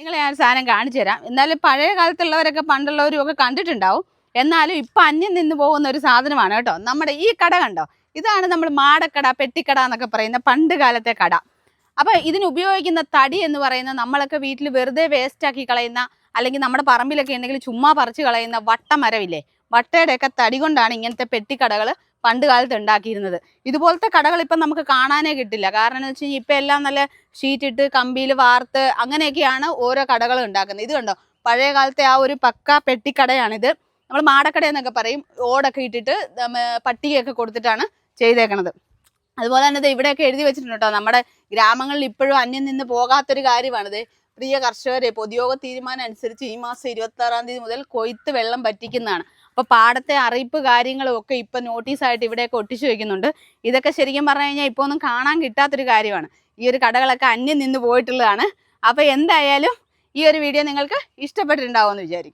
നിങ്ങളെ ഞാൻ സാധനം കാണിച്ചു തരാം. എന്നാലും പഴയ കാലത്തുള്ളവരൊക്കെ പണ്ടുള്ളവരും ഒക്കെ കണ്ടിട്ടുണ്ടാവും. എന്നാലും ഇപ്പം അന്യം നിന്ന് പോകുന്ന ഒരു സാധനമാണ് കേട്ടോ. നമ്മുടെ ഈ കട കണ്ടോ? ഇതാണ് നമ്മൾ മാടക്കട പെട്ടിക്കട എന്നൊക്കെ പറയുന്ന പണ്ട് കാലത്തെ കട. അപ്പോൾ ഇതിന് ഉപയോഗിക്കുന്ന തടി എന്ന് പറയുന്ന നമ്മളൊക്കെ വീട്ടിൽ വെറുതെ വേസ്റ്റാക്കി കളയുന്ന അല്ലെങ്കിൽ നമ്മുടെ പറമ്പിലൊക്കെ ഉണ്ടെങ്കിൽ ചുമ്മാ പറിച്ച് കളയുന്ന വട്ടമരമില്ലേ വട്ടയുടെയൊക്കെ തടി കൊണ്ടാണ് ഇങ്ങനത്തെ പെട്ടിക്കടകൾ പണ്ട് കാലത്ത് ഉണ്ടാക്കിയിരുന്നത്. ഇതുപോലത്തെ കടകൾ ഇപ്പം നമുക്ക് കാണാനേ കിട്ടില്ല. കാരണം എന്ന് വെച്ച് കഴിഞ്ഞാൽ ഇപ്പം എല്ലാം നല്ല ഷീറ്റ് ഇട്ട് കമ്പിയിൽ വാർത്ത് അങ്ങനെയൊക്കെയാണ് ഓരോ കടകൾ ഉണ്ടാക്കുന്നത്. ഇത് കണ്ടോ? പഴയ കാലത്തെ ആ ഒരു പക്ക പെട്ടിക്കടയാണിത്. നമ്മൾ മാടക്കട എന്നൊക്കെ പറയും. ഓടൊക്കെ ഇട്ടിട്ട് പട്ടികയൊക്കെ കൊടുത്തിട്ടാണ് ചെയ്തേക്കണത്. അതുപോലെ തന്നെ ഇവിടെയൊക്കെ എഴുതി വെച്ചിട്ടുണ്ട് കേട്ടോ. നമ്മുടെ ഗ്രാമങ്ങളിൽ ഇപ്പോഴും അന്യം നിന്ന് പോകാത്തൊരു കാര്യമാണിത്. പ്രിയ കർഷകരെ പൊതുയോഗ തീരുമാനം അനുസരിച്ച് ഈ മാസം ഇരുപത്തി ആറാം തീയതി മുതൽ കൊയ്ത്ത് വെള്ളം പറ്റിക്കുന്നതാണ്. അപ്പൊ പാടത്തെ അറിയിപ്പ് കാര്യങ്ങളും ഒക്കെ ഇപ്പൊ നോട്ടീസായിട്ട് ഇവിടെയൊക്കെ ഒട്ടിച്ചു വെക്കുന്നുണ്ട്. ഇതൊക്കെ ശരിക്കും പറഞ്ഞു കഴിഞ്ഞാൽ ഇപ്പോൾ ഒന്നും കാണാൻ കിട്ടാത്തൊരു കാര്യമാണ്. ഈ ഒരു കടകളൊക്കെ അന്യം നിന്ന് പോയിട്ടുള്ളതാണ്. അപ്പൊ എന്തായാലും ഈ ഒരു വീഡിയോ നിങ്ങൾക്ക് ഇഷ്ടപ്പെട്ടിട്ടുണ്ടാവുമെന്ന് വിചാരിക്കും